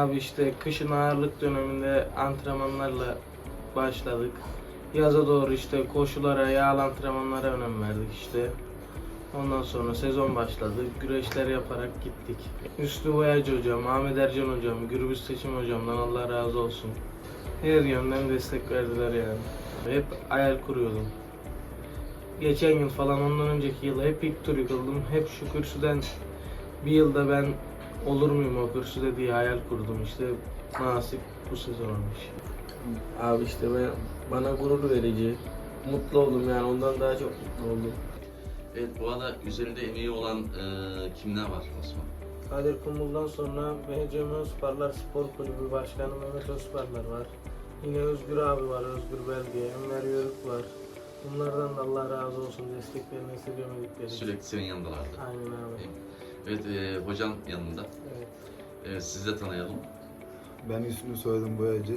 Abi işte kışın ağırlık döneminde antrenmanlarla başladık. Yaza doğru işte koşulara, yağlı antrenmanlara önem verdik işte. Ondan sonra sezon başladı. Güreşler yaparak gittik. Üstü Boyacı hocam, Ahmet Ercan hocam, Gürbüz Seçim hocamdan Allah razı olsun. Her yönden destek verdiler yani. Hep hayal kuruyordum. Geçen yıl falan ondan önceki yıl hep ilk tur yıkıldım. Hep şu kürsüden bir yılda ben olur muyum o kürsüde diye hayal kurdum işte. Nasip bu sezon olmuş. Abi işte ben, bana gurur verici. Mutlu oldum yani ondan daha çok mutlu oldum. Evet bu arada üzerinde emeği olan e, kimler var Osman? Kadir Kumul'dan sonra BCM Özparlar Spor Kulübü Başkanı Mehmet Özparlar var. Yine Özgür abi var, Özgür Belge, Enver Yörük var. Bunlardan da Allah razı olsun desteklerini esirgemedikleri için. Sürekli senin yanındalardı. Aynen abi. Evet e, hocam yanında. Evet. Evet, sizi de tanıyalım. Ben ismini söyledim boyacı.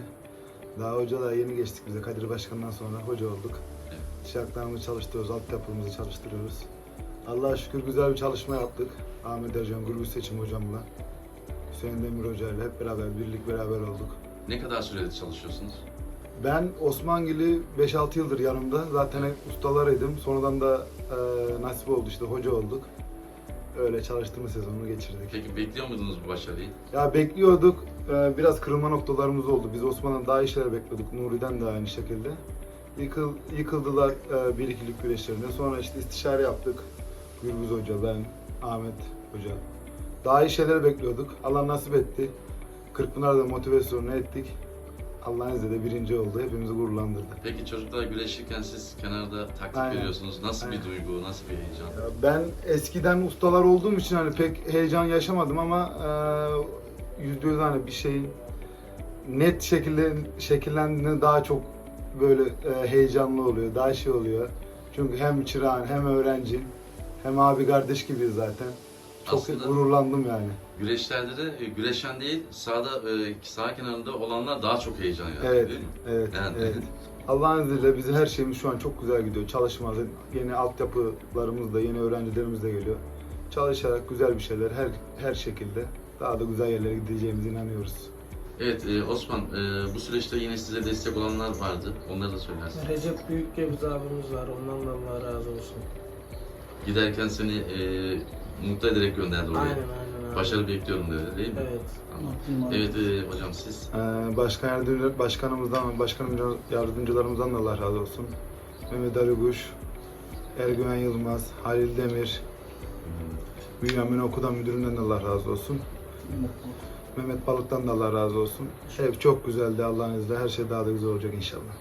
Daha hoca da yeni geçtik bize. Kadir Başkan'dan sonra hoca olduk. Evet. Şartlarımızı çalıştırıyoruz, altyapımızı çalıştırıyoruz. Allah'a şükür güzel bir çalışma yaptık. Ahmet Ercan, Gürbüz Seçim hocamla. Hüseyin Demir Hoca ile hep beraber, birlik beraber olduk. Ne kadar süredir çalışıyorsunuz? Ben Osmangil'i 5-6 yıldır yanımda. Zaten hep ustalarıydım. Sonradan da e, nasip oldu işte hoca olduk. Öyle çalıştığımız sezonu geçirdik. Peki bekliyor muydunuz bu başarıyı? Ya bekliyorduk. Ee, biraz kırılma noktalarımız oldu. Biz Osman'dan daha iyi şeyler bekliyorduk. Nuri'den de aynı şekilde. Yıkıl, yıkıldılar e, bir ikilik güreşlerinde. Sonra işte istişare yaptık. Gürbüz Hoca, ben, Ahmet Hoca. Daha iyi şeyler bekliyorduk. Allah nasip etti. Kırkpınar'da motivasyonu ettik. Allah'ın izniyle birinci oldu. Hepimizi gururlandırdı. Peki çocuklar güreşirken siz kenarda taktik Aynen. veriyorsunuz. Nasıl bir Aynen. duygu, nasıl bir heyecan? Ben eskiden ustalar olduğum için hani pek heyecan yaşamadım ama e, yüzde yüz hani bir şeyin net şekilde şekillendiğinde daha çok böyle e, heyecanlı oluyor, daha şey oluyor. Çünkü hem çırağın hem öğrenci hem abi kardeş gibiyiz zaten. Çok Aslında- gururlandım yani. Güreşlerde de e, güreşen değil, sahada e, sağ kenarında olanlar daha çok heyecan yaratıyor Evet, değil mi? evet, Yani- evet. Allah'ın izniyle bizim her şeyimiz şu an çok güzel gidiyor. Çalışma, yeni altyapılarımız da, yeni öğrencilerimiz de geliyor. Çalışarak güzel bir şeyler her her şekilde daha da güzel yerlere gideceğimize inanıyoruz. Evet e, Osman, e, bu süreçte yine size destek olanlar vardı. Onları da söylersin. Recep Büyükgeviz abimiz var. Ondan da Allah razı olsun. Giderken seni e, mutlu ederek gönderdi oraya. Aynen aynen. Başarı bekliyorum dedi değil mi? Evet. Tamam. Evet e, hocam siz. Ee, başkan yardımcı, başkanımızdan, başkan yardımcılarımızdan da Allah razı olsun. Mehmet Ali Kuş, Ergüven Yılmaz, Halil Demir, Bünyamin Okudan müdüründen de Allah razı olsun. Mehmet Balık'tan da Allah razı olsun. Hep çok güzeldi Allah'ın izniyle. Her şey daha da güzel olacak inşallah.